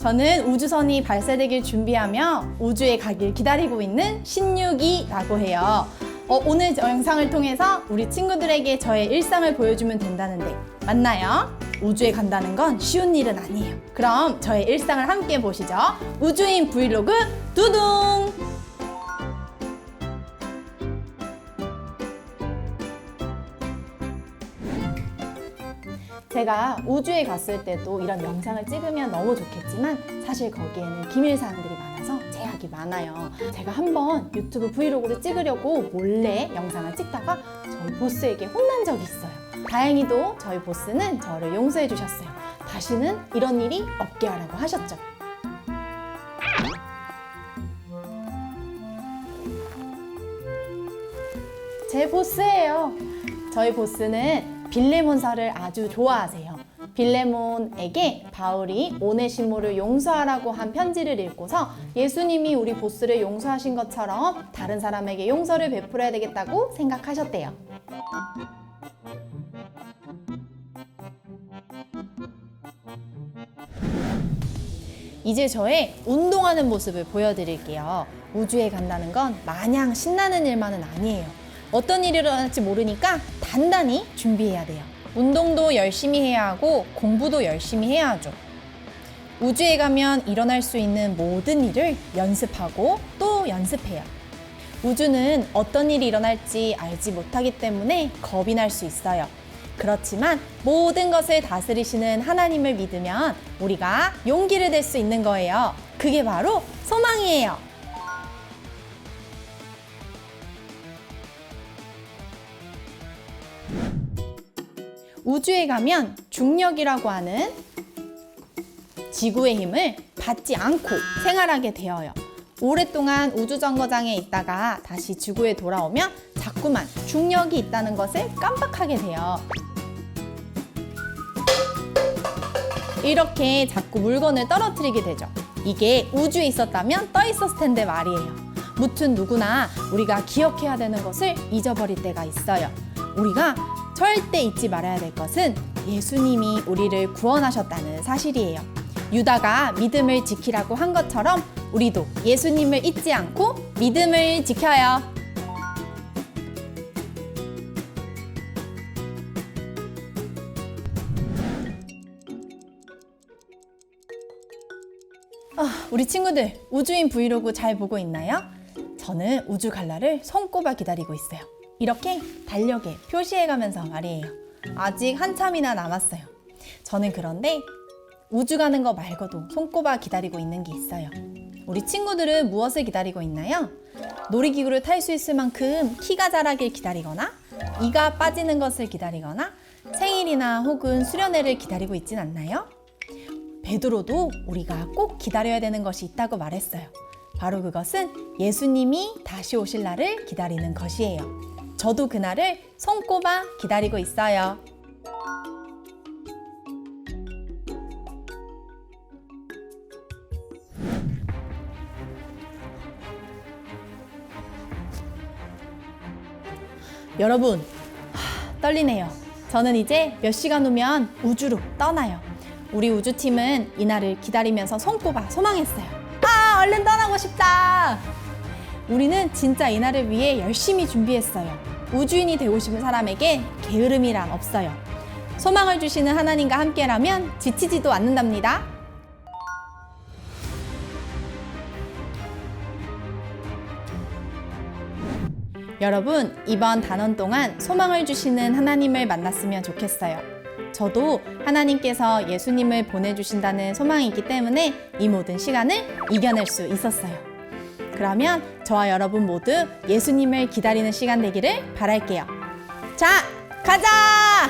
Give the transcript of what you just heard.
저는 우주선이 발사되길 준비하며 우주에 가길 기다리고 있는 신유기라고 해요. 어, 오늘 저 영상을 통해서 우리 친구들에게 저의 일상을 보여주면 된다는데 맞나요? 우주에 간다는 건 쉬운 일은 아니에요. 그럼 저의 일상을 함께 보시죠. 우주인 브이로그 두둥! 제가 우주에 갔을 때도 이런 영상을 찍으면 너무 좋겠지만 사실 거기에는 기밀 사항들이 많아서 제약이 많아요. 제가 한번 유튜브 브이로그를 찍으려고 몰래 영상을 찍다가 저희 보스에게 혼난 적이 있어요. 다행히도 저희 보스는 저를 용서해 주셨어요. 다시는 이런 일이 없게 하라고 하셨죠. 제 보스예요. 저희 보스는 빌레몬서를 아주 좋아하세요. 빌레몬에게 바울이 오네시모를 용서하라고 한 편지를 읽고서 예수님이 우리 보스를 용서하신 것처럼 다른 사람에게 용서를 베풀어야 되겠다고 생각하셨대요. 이제 저의 운동하는 모습을 보여드릴게요. 우주에 간다는 건 마냥 신나는 일만은 아니에요. 어떤 일이 일어날지 모르니까 단단히 준비해야 돼요. 운동도 열심히 해야 하고 공부도 열심히 해야 하죠. 우주에 가면 일어날 수 있는 모든 일을 연습하고 또 연습해요. 우주는 어떤 일이 일어날지 알지 못하기 때문에 겁이 날 수 있어요. 그렇지만 모든 것을 다스리시는 하나님을 믿으면 우리가 용기를 낼 수 있는 거예요. 그게 바로 소망이에요. 우주에 가면 중력이라고 하는 지구의 힘을 받지 않고 생활하게 되어요. 오랫동안 우주 정거장에 있다가 다시 지구에 돌아오면 자꾸만 중력이 있다는 것을 깜빡하게 돼요. 이렇게 자꾸 물건을 떨어뜨리게 되죠. 이게 우주에 있었다면 떠 있었을 텐데 말이에요. 무튼 누구나 우리가 기억해야 되는 것을 잊어버릴 때가 있어요. 우리가 절대 잊지 말아야 될 것은 예수님이 우리를 구원하셨다는 사실이에요. 유다가 믿음을 지키라고 한 것처럼 우리도 예수님을 잊지 않고 믿음을 지켜요. 아, 우리 친구들 우주인 브이로그 잘 보고 있나요? 저는 우주 갈라를 손꼽아 기다리고 있어요. 이렇게 달력에 표시해가면서 말이에요. 아직 한참이나 남았어요. 저는 그런데 우주 가는 거 말고도 손꼽아 기다리고 있는 게 있어요. 우리 친구들은 무엇을 기다리고 있나요? 놀이기구를 탈 수 있을 만큼 키가 자라길 기다리거나 이가 빠지는 것을 기다리거나 생일이나 혹은 수련회를 기다리고 있진 않나요? 베드로도 우리가 꼭 기다려야 되는 것이 있다고 말했어요. 바로 그것은 예수님이 다시 오실 날을 기다리는 것이에요. 저도 그날을 손꼽아 기다리고 있어요. 여러분, 하, 떨리네요. 저는 이제 몇 시간 후면 우주로 떠나요. 우리 우주팀은 이날을 기다리면서 손꼽아 소망했어요. 아, 얼른 떠나고 싶다! 우리는 진짜 이날을 위해 열심히 준비했어요. 우주인이 되고 싶은 사람에게 게으름이란 없어요. 소망을 주시는 하나님과 함께라면 지치지도 않는답니다. 여러분, 이번 단원 동안 소망을 주시는 하나님을 만났으면 좋겠어요. 저도 하나님께서 예수님을 보내주신다는 소망이 있기 때문에 이 모든 시간을 이겨낼 수 있었어요. 그러면 저와 여러분 모두 예수님을 기다리는 시간 되기를 바랄게요. 자, 가자!